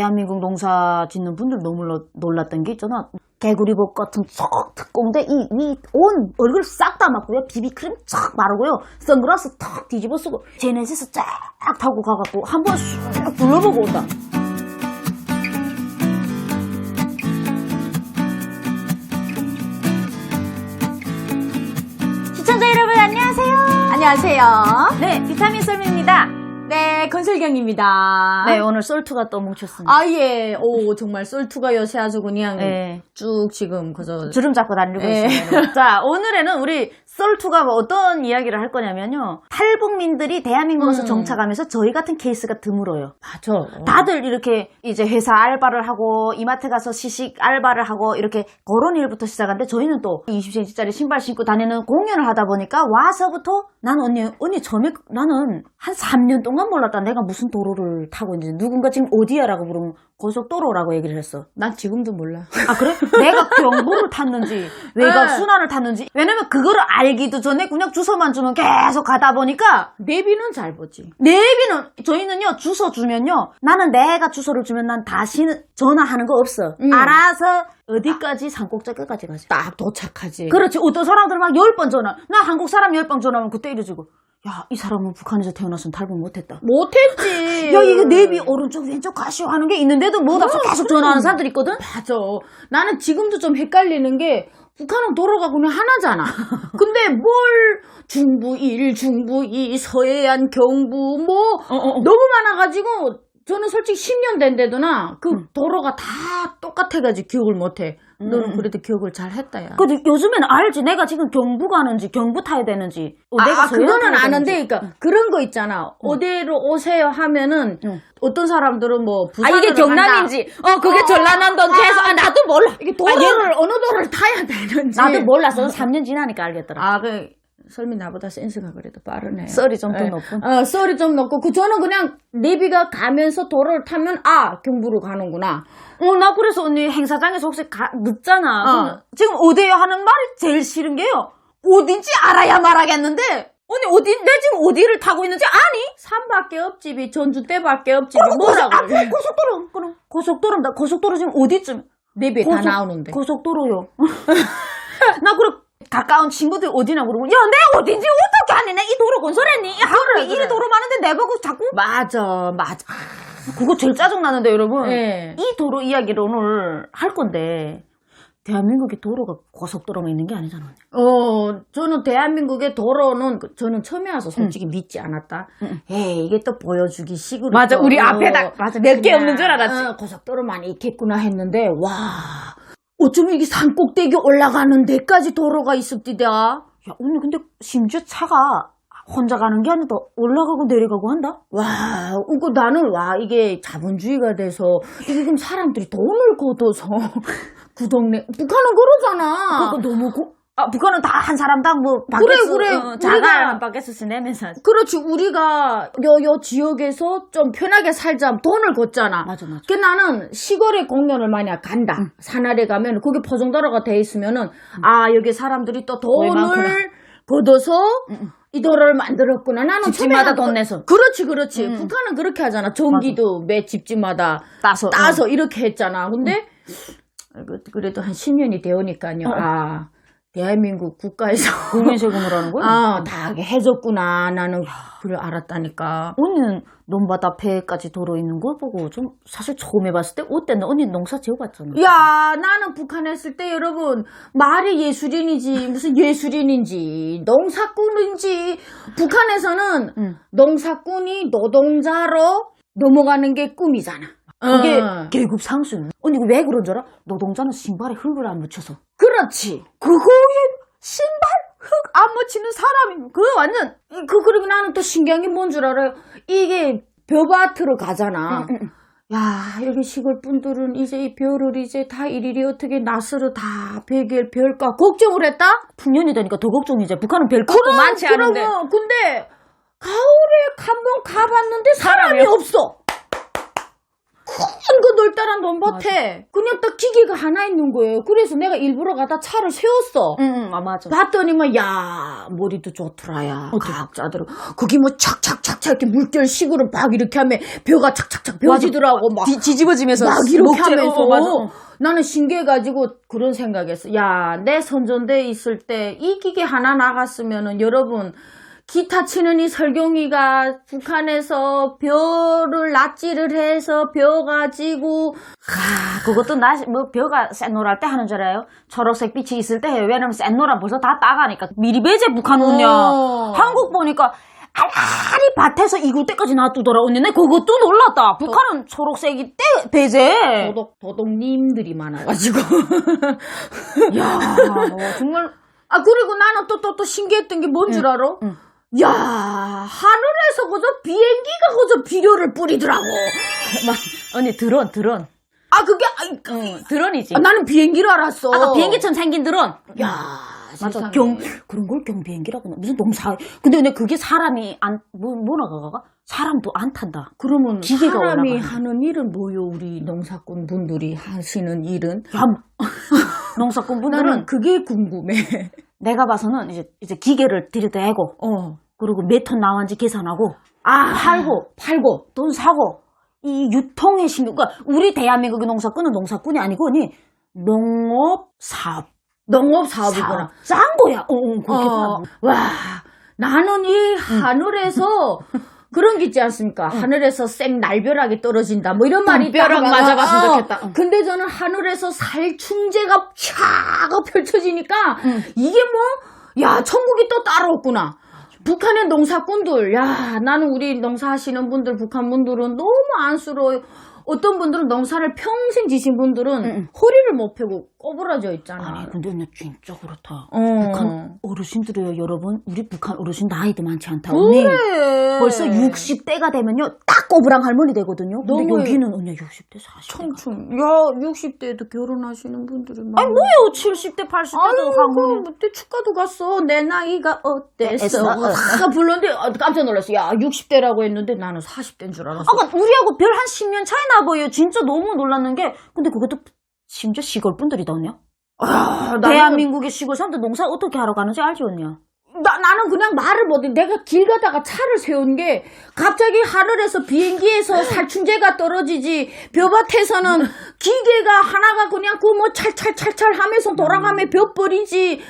대한민국 농사 짓는 분들 너무 놀랐던 게 있잖아. 개구리복 같은 쏙 특공대 이, 이온 얼굴 싹 다 맞고요. 비비크림 쫙 바르고요. 선글라스 탁 뒤집어 쓰고 제네시스 쫙 타고 가갖고 한 번 쑥 둘러보고 온다. 시청자 여러분 안녕하세요. 안녕하세요. 네, 비타민 썰매입니다. 네, 건설경입니다. 네, 오늘 썰투가 또 뭉쳤습니다. 아, 예. 오, 정말 썰투가 요새 아주 그냥 네. 쭉 지금 그저 주름 잡고 다니고 네. 있어요. 자, 오늘에는 우리 썰투가 뭐 어떤 이야기를 할 거냐면요. 탈북민들이 대한민국에서 음. 정착하면서 저희 같은 케이스가 드물어요. 맞아. 다들 이렇게 이제 회사 알바를 하고 이마트 가서 시식 알바를 하고 이렇게 그런 일부터 시작하는데 저희는 또 20cm짜리 신발 신고 다니는 공연을 하다 보니까 와서부터 난 언니 언니 처음에 나는 한 3년 동안 몰랐다 내가 무슨 도로를 타고 있는지 누군가 지금 어디야 라고 부르면 고속도로라고 얘기를 했어. 난 지금도 몰라. 아 그래? 내가 경보를 탔는지 외곽 네. 순환을 탔는지 왜냐면 그거를 알기도 전에 그냥 주소만 주면 계속 가다 보니까 내비는 잘 보지. 내비는 저희는요 주소 주면요 나는 내가 주소를 주면 난 다시는 전화하는 거 없어 음. 알아서 어디까지 산꼭지 끝까지 가지 딱 도착하지. 그렇지 어떤 사람들은 막 열 번 전화 나 한국 사람 열 번 전화하면 그때 이러지고 야 이 사람은 북한에서 태어났으면 탈북 못했다 못했지. 야 이게 내비 오른쪽 왼쪽 가시오 하는 게 있는데도 못 와서 계속 전화하는 사람들이 있거든 맞아. 나는 지금도 좀 헷갈리는 게 북한은 도로가 그냥 하나잖아. 근데 뭘 중부 1, 중부 2, 서해안, 경부 뭐 어, 너무 많아가지고 저는 솔직히 10년 된데도나 그 도로가 다 똑같아가지고 기억을 못해. 너는 그래도 기억을 잘 했다, 야. 근데 요즘에는 알지? 내가 지금 경부 가는지 경부 타야 되는지. 어, 아, 내가 아, 그거는 타야 아는데. 그러니까 그런 거 있잖아. 어디로 오세요 하면은 응. 어떤 사람들은 뭐 아 부산으로 이게 경남인지. 어 그게 전라남도인지 해서 아 나도 몰라. 이게 도로를 어느 도로를 타야 되는지. 나도 몰랐어. 3년 지나니까 알겠더라. 아, 그 설미 나보다 센스가 그래도 빠르네. 썰이 좀더 예. 높은 어, 썰이 좀 높고 그 저는 그냥 내비가 가면서 도로를 타면 아 경부로 가는구나. 어, 나 그래서 언니 행사장에서 혹시 가, 늦잖아. 어. 지금 어디에요 하는 말이 제일 싫은 게요. 어딘지 알아야 말하겠는데, 언니 어디, 내 지금 어디를 타고 있는지 아니? 산밖에 없집이 전주 때밖에 없집이 뭐라고 아, 그 고속도로, 그럼. 고속도로, 나 고속도로 지금 어디쯤? 내비에 다 고속- 나오는데. 고속도로요. 나 그럼 가까운 친구들 어디나 물어보고, 야, 내가 어딘지 어떻게 아니? 내이 도로 건설했니? 이 한국에 그래. 이 도로 많은데 내보고 자꾸? 맞아, 맞아. 그거 제일 짜증나는데, 여러분. 예. 이 도로 이야기를 오늘 할 건데 대한민국의 도로가 고속도로만 있는 게 아니잖아. 어, 저는 대한민국의 도로는 그- 저는 처음에 와서 솔직히 믿지 않았다. 에이, 이게 또 보여주기 식으로. 맞아, 또, 우리 어, 앞에다 맞아, 몇개 없는 줄 알았지. 어, 고속도로만 있겠구나 했는데, 와, 어쩌면 이게 산 꼭대기 올라가는 데까지 도로가 있었디다. 야 언니 근데 심지어 차가 혼자 가는 게 아니라 올라가고 내려가고 한다? 와, 이거 나는 와, 이게 자본주의가 돼서, 이게 그럼 사람들이 돈을 걷어서, 그 동네, 북한은 그러잖아. 그거 너무 고, 아 북한은 다한 사람당 뭐 그래, 그래. 어, 우리가- 자갈 바켓스 내면서 하지. 그렇지, 우리가 요, 요 지역에서 좀 편하게 살자 돈을 걷잖아. 맞아 맞아. 그 나는 시골에 공연을 만약 간다. 산아래 가면 거기 포장도로가 돼 있으면은 아 여기 사람들이 또 많구나. 돈을 걷어서 이 도로를 만들었구나. 나는 집집마다 처음에는 돈 그- 내서. 그렇지 그렇지. 북한은 그렇게 하잖아. 전기도 매 집집마다 따서 따서 이렇게 했잖아. 근데 그- 그래도 한 10년이 되오니까요. 아 대한민국 국가에서 국민 세금으로 하는 거야? 아, 다 해줬구나. 나는 그걸 알았다니까. 언니는 논밭 앞에까지 도로 있는 걸 보고 좀 사실 처음 해봤을 때 어땠나? 언니 농사 지어봤잖아. 야, 나는 북한 했을 때 여러분 말이 예술인이지 무슨 예술인인지 농사꾼인지 북한에서는 응. 농사꾼이 노동자로 넘어가는 게 꿈이잖아. 그게 어. 계급 상승. 언니 이거 왜 그런 줄 알아? 노동자는 신발에 흙을 안 묻혀서. 그렇지. 그거에 신발 흙 안 묻히는 사람이 그거 완전 그 그리고 나는 또 신기한 게 뭔 줄 알아요? 이게 벼밭으로 가잖아. 응, 응. 야, 여기 시골 분들은 이제 이 벼를 이제 다 일일이 어떻게 낫으로 다 베길 별까 걱정을 했다? 풍년이 되니까 더 걱정이지. 북한은 별 것도 많지 않은데. 그러면 근데 가을에 한 번 가봤는데 사람이 사람이 없어. 큰그 얼떨떨한 논밭에 그냥 딱 기계가 하나 있는 거예요. 그래서 내가 일부러 가다 차를 세웠어. 응, 응, 맞아. 봤더니만 야 머리도 좋더라야 과학자들은 거기 뭐 착착착착 이렇게 물결식으로 막 이렇게 하면 벼가 착착착 벼지더라고 막 뒤, 뒤집어지면서 막 이렇게 목재- 하면서 어, 맞아. 나는 신기해가지고 그런 생각했어. 야, 내 선전대 있을 때 이 기계 하나 나갔으면은 여러분 기타 치는 이 설경이가 북한에서 벼를 낫지를 해서 벼 가지고 아, 그것도 나, 뭐, 벼가 샛노랄 때 하는 줄 알아요? 초록색 빛이 있을 때 해요. 왜냐면 샛노란 벌써 다 따가니까. 미리 배제 북한 오냐. 어. 한국 보니까 알알이 밭에서 익을 때까지 놔두더라. 언니, 내 그것도 놀랐다. 북한은 초록색이 때 배제. 도덕 도덕님들이 많아가지고 야 어, 정말. 아 그리고 나는 또 또 또 신기했던 게 뭔 줄 알아? 응. 야 하늘에서 그저 비행기가 그저 비료를 뿌리더라고. 막, 언니, 드론, 드론. 아 그게 아이, 응, 드론이지. 아, 나는 비행기를 알았어. 아까 비행기처럼 생긴 드론. 야 맞아. 세상에. 경, 그런 걸 경비행기라고? 무슨 농사. 근데 근데 그게 사람이 안, 뭐, 뭐라가? 사람도 안 탄다. 그러면 기계가 사람이 올라가네. 하는 일은 뭐요? 우리 농사꾼 분들이 하시는 일은? 야, 농사꾼 분들은 나는 그게 궁금해. 내가 봐서는 이제, 이제 기계를 들여대고, 어. 그리고 몇 톤 나왔는지 계산하고, 아 팔고, 팔고 돈 사고, 이 유통의 신경, 그러니까 우리 대한민국의 농사꾼은 농사꾼이 아니고, 언니, 농업 사업. 농업 사업이구나. 사업. 짠 거야. 어, 어, 그렇게 어, 봐. 와 나는 이 하늘에서 그런 게 있지 않습니까? 하늘에서 생 날벼락이 떨어진다. 뭐 이런 말이 벼락 있다가 맞아봤으면 어, 좋겠다. 응. 근데 저는 하늘에서 살충제가 촥 펼쳐지니까 응. 이게 뭐, 야, 천국이 또 따로 없구나. 북한의 농사꾼들, 야, 나는 우리 농사하시는 분들, 북한 분들은 너무 안쓰러워요. 어떤 분들은 농사를 평생 지신 분들은 응. 허리를 못 펴고 꼬부라져 있잖아. 아니, 근데 언니 진짜 그렇다. 어. 북한 어르신들이요, 여러분. 우리 북한 어르신 나이도 많지 않다. 언니. 그래. 벌써 60대가 되면요, 딱 꼬부랑 할머니 되거든요. 근데 너무 여기는 언니 60대, 40대. 청춘. 야, 60대에도 결혼하시는 분들이 많아. 아니, 뭐예요? 70대, 80대도 아유, 하고. 그때 축가도 갔어. 내 나이가 어땠어? 어땠어? 아, 불렀는데 아, 깜짝 놀랐어. 야, 60대라고 했는데 나는 40대인 줄 알았어. 아까 우리하고 별 한 10년 차이 나 보여요. 진짜 너무 놀랐는 게, 근데 그것도 심지어 시골 분들이다, 언니야. 아, 나는- 대한민국의 시골 사람들 농사 어떻게 하러 가는지 알지, 언니야? 나, 나는 그냥 말을 못해. 내가 길 가다가 차를 세운 게 갑자기 하늘에서 비행기에서 살충제가 떨어지지 벼밭에서는 기계가 하나가 그냥 그뭐 찰찰찰찰 하면서 돌아가며 벼 버리지.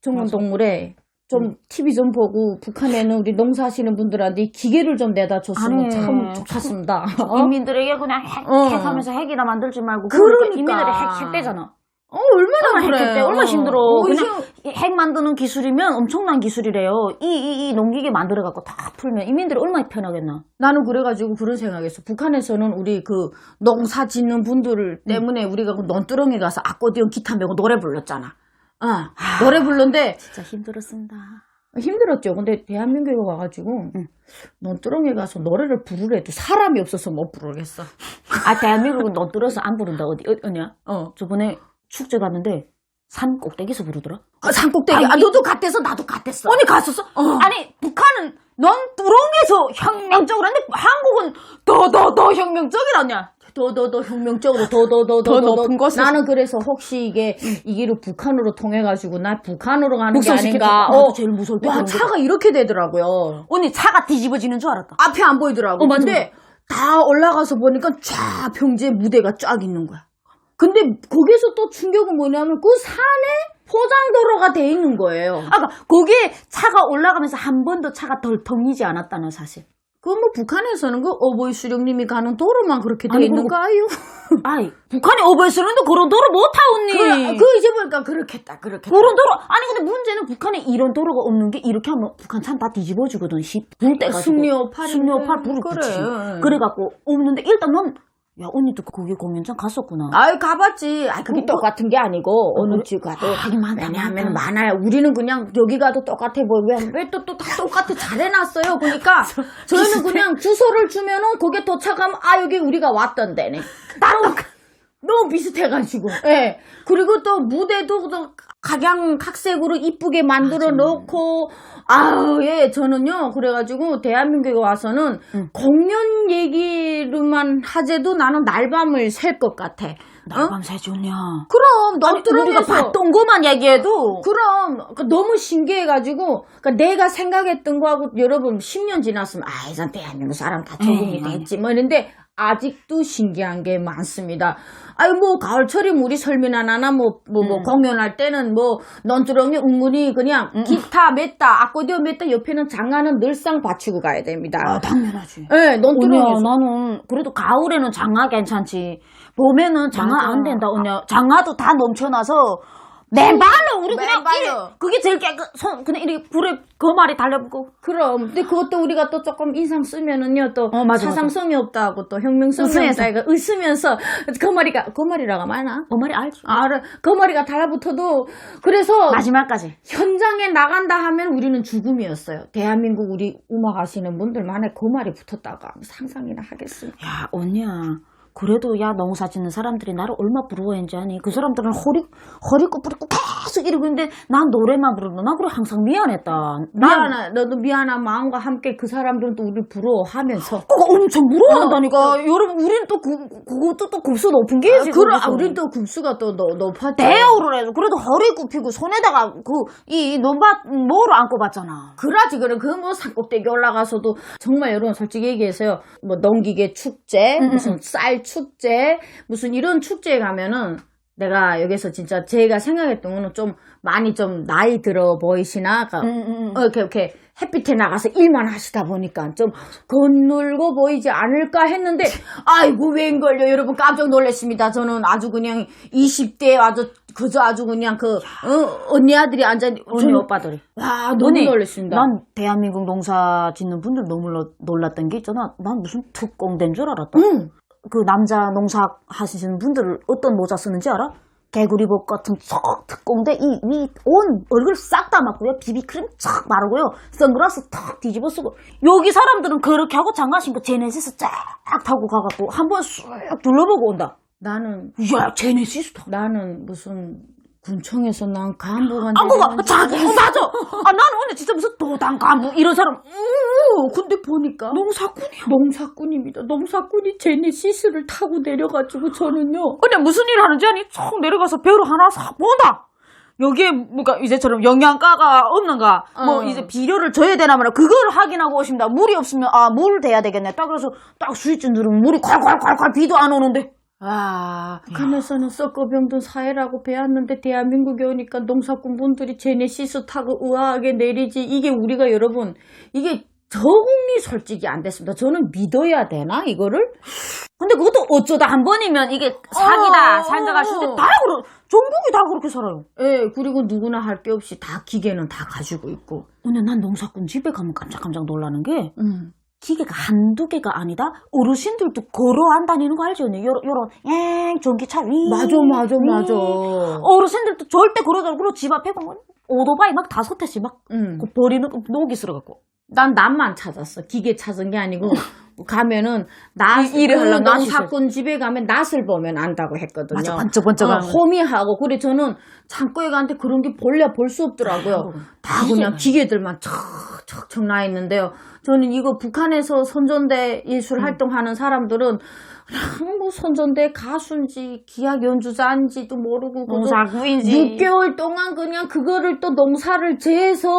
정원동물에 좀 TV 좀 보고 북한에는 우리 농사하시는 분들한테 이 기계를 좀 내다 줬으면 아니, 참 좋겠습니다. 어? 인민들에게 그냥 핵, 어. 핵하면서 핵이라 만들지 말고. 그러니까. 인민들이 핵, 핵대잖아. 어, 얼마나 그래. 핵 때, 얼마 나 힘들어. 어, 그냥 이제- 이핵 만드는 기술이면 엄청난 기술이래요. 이, 이, 이 농기계 만들어 갖고 다 풀면 인민들이 얼마나 편하겠나. 나는 그래가지고 그런 생각했어. 북한에서는 우리 그 농사 짓는 분들 때문에 우리가 그 논두렁에 가서 아코디언 기타 메고 노래 불렀잖아. 어, 노래 불렀는데 진짜 힘들었습니다. 힘들었죠. 근데 대한민국에 와가지고 응. 논두렁에 가서 노래를 부르래도 사람이 없어서 못 부르겠어. 아, 대한민국은 너 들어서 안 부른다. 어디, 어, 어냐? 어. 저번에 축제 갔는데 산 꼭대기에서 부르더라. 아, 산 꼭대기. 아, 아니, 너도 갔댔어. 나도 갔댔어. 언니 갔었어? 어. 아니, 북한은 넌 뚜렁에서 혁명적으로 하는데 한국은 더, 더, 더 혁명적이라냐? 더더더 혁명적으로 더더더더 더 높은 곳에서. 나는 그래서 혹시 이게 이 길을 북한으로 통해 가지고 나 북한으로 가는 게. 아닌가. 아, 나도 제일 무서울 때 와 그런 거. 차가 이렇게 되더라고요. 언니 차가 뒤집어지는 줄 알았다. 앞에 안 보이더라고. 어, 맞아, 근데 다 올라가서 보니까 쫙 평지에 무대가 쫙 있는 거야. 근데 거기서 또 충격은 뭐냐면 그 산에 포장도로가 돼 있는 거예요. 아까 거기에 차가 올라가면서 한 번도 차가 덜 텅이지 않았다는 사실. 그건 뭐 북한에서는 그 어버이 수령님이 가는 도로만 그렇게 돼 아니, 있는 그리고- 거예요. 아이, 북한이 어버이스는데 그런 도로 못 타, 언니. 그, 그 이제 보니까 그렇겠다, 그렇겠다. 그런 도로 아니 근데 문제는 북한에 이런 도로가 없는 게 이렇게 하면 북한 산다 뒤집어지거든 시불 때가지고 승려팔 승려팔 불을 그래. 붙이지 그래갖고 없는데 일단 넌 야 언니도 거기 공연장 갔었구나 아이 가봤지. 아 그게 뭐, 똑같은 게 아니고 어, 어느? 집 가도 많다, 왜냐하면. 많아요. 우리는 그냥 여기 가도 똑같아 보여. 왜또 또 다 똑같아 잘해놨어요. 그러니까 저희는 그냥 주소를 주면은 거기에 도착하면 아 여기 우리가 왔던 데네. 따로 너무 비슷해가지고. 예. 그리고 또 무대도 또 각양각색으로 이쁘게 만들어 놓고, 아우, 예, 저는요, 그래가지고 대한민국에 와서는 응. 공연 얘기로만 하재도 나는 날밤을 샐것 같아. 어? 날밤 새주냐. 그럼, 아니, 우리가 넌뚜렁에서. 봤던 것만 얘기해도. 그럼 그 너무 신기해가지고 그러니까 내가 생각했던 거하고 여러분 10년 지났으면 아 이제 대한민국 사람 다 적응이 에이, 됐지 뭐 이런데 아직도 신기한 게 많습니다. 아니 뭐 가을철이면 우리 설미나 나나 뭐뭐뭐 음. 공연할 때는 뭐 넌뚜렁이 은근히 그냥 기타 맸다 아코디언 맸다 옆에는 장화는 늘상 받치고 가야 됩니다. 아, 당연하지. 예, 언니야, 넌뚜렁이 나는 그래도 가을에는 장화 괜찮지. 봄에는 장화 맞아. 안 된다, 언니야. 장화도 다 넘쳐나서 맨발로 우리 그냥 맨발로. 이래, 그게 제일 깨끗. 손 그냥 이렇게 불에 거말이 달려붙고. 그럼 근데 그것도 우리가 또 조금 인상 쓰면은요 또 어, 맞아, 사상성이 없다고 또 혁명성이. 없다 이거 웃으면서 거머리가 거머리라고 하나? 거말이 알지. 알아 거머리가 달라붙어도 그래서 마지막까지. 현장에 나간다 하면 우리는 죽음이었어요. 대한민국 우리 음악 하시는 분들만의 거말이 붙었다고 하면 상상이나 하겠습니다. 야, 언니야. 그래도 야 농사 짓는 사람들이 나를 얼마 부러워했는지 아니? 그 사람들은 허리 허리 꼬부리고 계속 이러고 있는데 난 노래만 부르는 나 그래 항상 미안했다. 난 미안한 너도 미안한 마음과 함께 그 사람들은 또 우리를 부러워하면서. 그거 엄청 부러워한다니까. 여러분 우리는 또 그, 그것도 또 급수 높은 게 아, 지금 그래서. 아, 우린 또 급수가 또 높- 높았죠. 대여를 해도 그래도 허리 굽히고 손에다가 그이 논밭 뭐로 안고 봤잖아. 그러지 그래. 그뭐 산꼭대기 올라가서도 정말 여러분 솔직히 얘기해서요. 뭐 농기계 축제 음, 무슨 쌀 축제 무슨 이런 축제에 가면은 내가 여기서 진짜 제가 생각했던 거는 좀 많이 좀 나이 들어 보이시나? 그러니까 음, 어, 이렇게 이렇게 햇빛에 나가서 일만 하시다 보니까 좀 건늙어 보이지 않을까 했는데 아이고 웬걸요. 여러분 깜짝 놀랐습니다. 저는 아주 그냥 20대 아주 그저 아주 그냥 그 어, 언니 아들이 앉아 언니 오빠들이. 와 너무 언니, 놀랐습니다. 난 대한민국 농사 짓는 분들 너무 놀랐던 게 있잖아. 난 무슨 특공된 줄 알았다. 응. 그 남자 농사 하시는 분들 어떤 모자 쓰는지 알아? 개구리복 같은 척 특공대 이 위 온 얼굴 싹 다 맞고요. 비비크림 쫙 바르고요. 선글라스 탁 뒤집어 쓰고. 여기 사람들은 그렇게 하고 장화 신고 제네시스 쫙 타고 가갖고 한번 쑥 둘러보고 온다. 나는 야 제네시스 타 나는 무슨 군청에서 난 간부가 아, 내리는지 자기, 어, 맞아. 아, 나는 오늘 진짜 무슨 도당 간부, 이런 사람. 오, 근데 보니까 농사꾼이야. 농사꾼입니다. 농사꾼이 제네시스를 타고 내려가지고 저는요. 그냥 무슨 일 하는지 아니? 척 내려가서 배로 하나 싹 본다. 여기에 뭐가 이제처럼 영양가가 없는가, 뭐 어. 이제 비료를 줘야 되나 말이야. 그걸 확인하고 오십니다. 물이 없으면 아 물 돼야 되겠네. 딱 그래서 딱 스위치 누르면 물이 콸콸콸콸 비도 안 오는데. 아, 북한에서는 썩어병든 사회라고 배웠는데 대한민국에 오니까 농사꾼 분들이 제네시스 타고 우아하게 내리지. 이게 우리가 여러분 이게 적응이 솔직히 안 됐습니다. 저는 믿어야 되나 이거를? 근데 그것도 어쩌다 한 번이면 이게 사기다, 어, 살다가 쉬는데 어. 다 그러, 전국이 다 그렇게 살아요. 예, 그리고 누구나 할 게 없이 다 기계는 다 가지고 있고. 근데 난 농사꾼 집에 가면 깜짝깜짝 놀라는 게 음. 기계가 한두 개가 아니다. 어르신들도 걸어 안 다니는 거 알죠? 요런, 요런, 엥, 전기차, 위. 맞아, 맞아, 위. 맞아. 어르신들도 절대 걸어다니고, 그리고 집 앞에 보면 오토바이 막 다섯 대씩 막 음. 그 버리는, 녹이 쓸어갖고. 난 남만 찾았어. 기계 찾은 게 아니고 가면은 나 이- 일을 그 하려면 낫이 농사꾼 집에 가면 낫을 보면 안다고 했거든요. 맞아, 번쩍번쩍한. 어, 호미하고 그래 저는 창고에 가는데 그런 게 본래 볼 수 없더라고요. 다 그냥 기계들만 척척척 나 있는데요. 저는 이거 북한에서 선전대 예술 음. 활동하는 사람들은 뭐 선전대 가수인지 기악 연주자인지도 모르고 그거 농사꾼인지. 6개월 동안 그냥 그거를 또 농사를 재서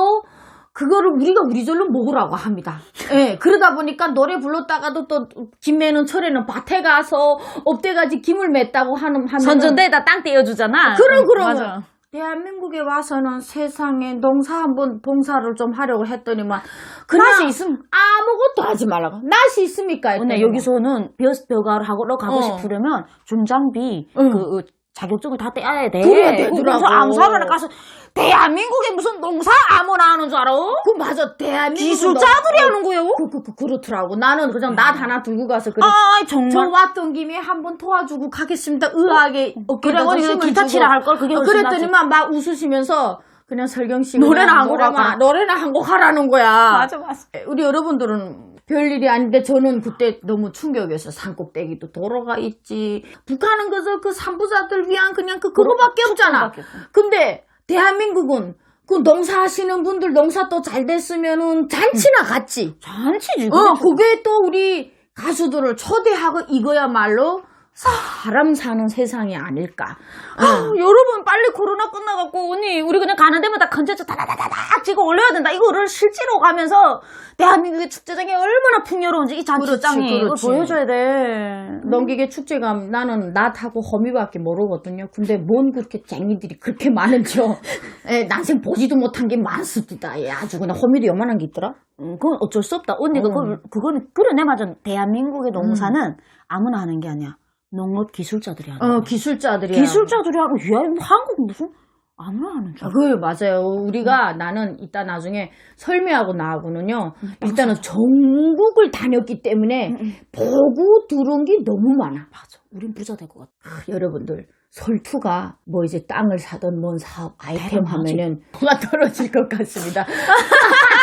그거를 우리가 우리 절로 먹으라고 합니다. 예, 그러다 보니까 노래 불렀다가도 또 김매는 철에는 밭에 가서 업대가지 김을 맸다고 하는 하면 선전대에다 땅 떼어주잖아. 그럼 그럼 맞아. 대한민국에 와서는 세상에 농사 한번 봉사를 좀 하려고 했더니만 그냥 낫이 있으면. 아무것도 하지 말라고 낫이 있습니까? 근데 여기서는 벼, 벼가를 하러 가고 어. 싶으려면 준장비, 응. 그, 어, 자격증을 다 떼야 돼. 그래야 되더라고. 그래서 사람이나 가서 대한민국에 무슨 농사 아무나 하는 줄 알아? 그 맞아 대한민국 기술자들이 하는 거예요? 그, 그, 그, 그 렇더라고 나는 그냥 낫 하나 들고 가서 그래 아 정말. 저 왔던 김에 한번 도와주고 가겠습니다. 의아하게 어깨에 그래, 언니 기타 치라 할 걸, 그게 어, 그랬더니만 막 웃으시면서 그냥 설경 씨 노래나 한곡 노래만- 하라. 노래나 한 곡 하라는 거야. 맞아. 우리 여러분들은 별일이 아닌데 저는 그때 너무 충격이었어요. 산꼭대기도 돌아가 있지. 북한은 그저 그 산부자들 위한 그냥 그 그거밖에 없잖아. 근데 대한민국은 그 농사하시는 분들 농사 또 잘 됐으면은 잔치나 같이. 잔치지. 어, 그게 또 우리 가수들을 초대하고 이거야말로 사람 사는 세상이 아닐까. 아, 여러분 빨리 코로나 끝나갖고 언니 우리 그냥 가는 데마다 컨텐츠 다다다다다 찍어 올려야 된다. 이거를 실제로 가면서 대한민국의 축제장이 얼마나 풍요로운지 이 잔치장이 그렇지, 이걸. 보여줘야 돼. 넘기게 축제감 나는 낫하고 허미밖에 모르거든요. 근데 뭔 그렇게 쟁이들이 그렇게 많은지요. 에, 난생 보지도 못한 게 많습니다. 예, 아주 그냥 허미도 요만한 게 있더라. 음, 그건 어쩔 수 없다. 언니가 어. 그걸 그거는 그래 내 맞아. 대한민국의 농사는 아무나 하는 게 아니야. 농업 기술자들이 하는 어 거야. 기술자들이야. 기술자들이 하고 야 한국 무슨 아무나 하는 줄. 아. 그 맞아요. 우리가 나는 이따 나중에 설매하고 나하고는요. 일단은 전국을 다녔기 때문에 음. 보고 들은 게 너무 많아. 맞아. 우린 부자 될 것 같아. 아, 여러분들 설투가 뭐 이제 땅을 사던 뭔 사업 아이템 대단하지. 하면은 뭐가 떨어질 것 같습니다.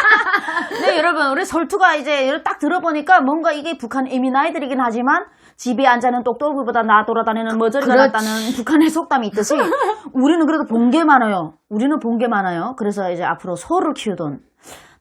네, 여러분, 우리 설투가 이제 딱 들어보니까 뭔가 이게 북한 이민아이들이긴 하지만 집에 앉아는 똑똑이보다 나 돌아다니는 머저리가 그렇지. 낫다는 북한의 속담이 있듯이 우리는 그래도 본 게 많아요. 우리는 본 게 많아요. 그래서 이제 앞으로 소를 키우던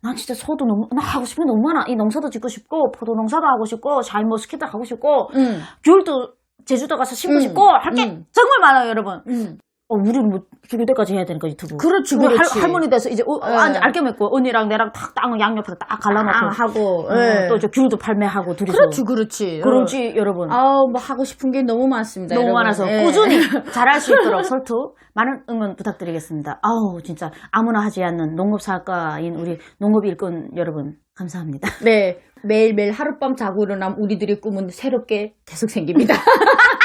난 진짜 소도 너무 나 하고 싶은 게 너무 많아. 이 농사도 짓고 싶고 포도 농사도 하고 싶고 샤인머스켓도 하고 싶고 응. 귤도 제주도 가서 심고 음, 싶고 할게 음. 정말 많아요, 여러분. 응. 어, 우리는 뭐 죽을 때까지 해야 되니까 유튜브. 그렇지, 우리 그렇지. 할, 할머니 돼서 이제 어, 예. 앉아 알게 맺고 언니랑 내랑 탁 땅을 양옆에서 딱 갈라놓고 아, 하고 어, 예. 또 이제 귤도 팔매하고 둘이서 그렇지 그렇지. 그런지 여러분 어. 아우 뭐 하고 싶은 게 너무 많습니다. 너무 여러분. 많아서 예. 꾸준히 잘할 수 있도록 설투 많은 응원 부탁드리겠습니다. 아우 진짜 아무나 하지 않는 농업사학과인 우리 농업 일꾼 여러분 감사합니다. 네 매일매일 하룻밤 자고 일어나면 우리들의 꿈은 새롭게 계속 생깁니다.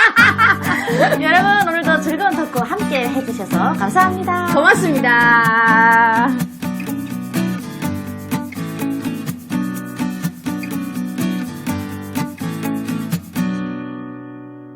여러분 오늘도 즐거운 토크 함께 해주셔서 감사합니다. 고맙습니다.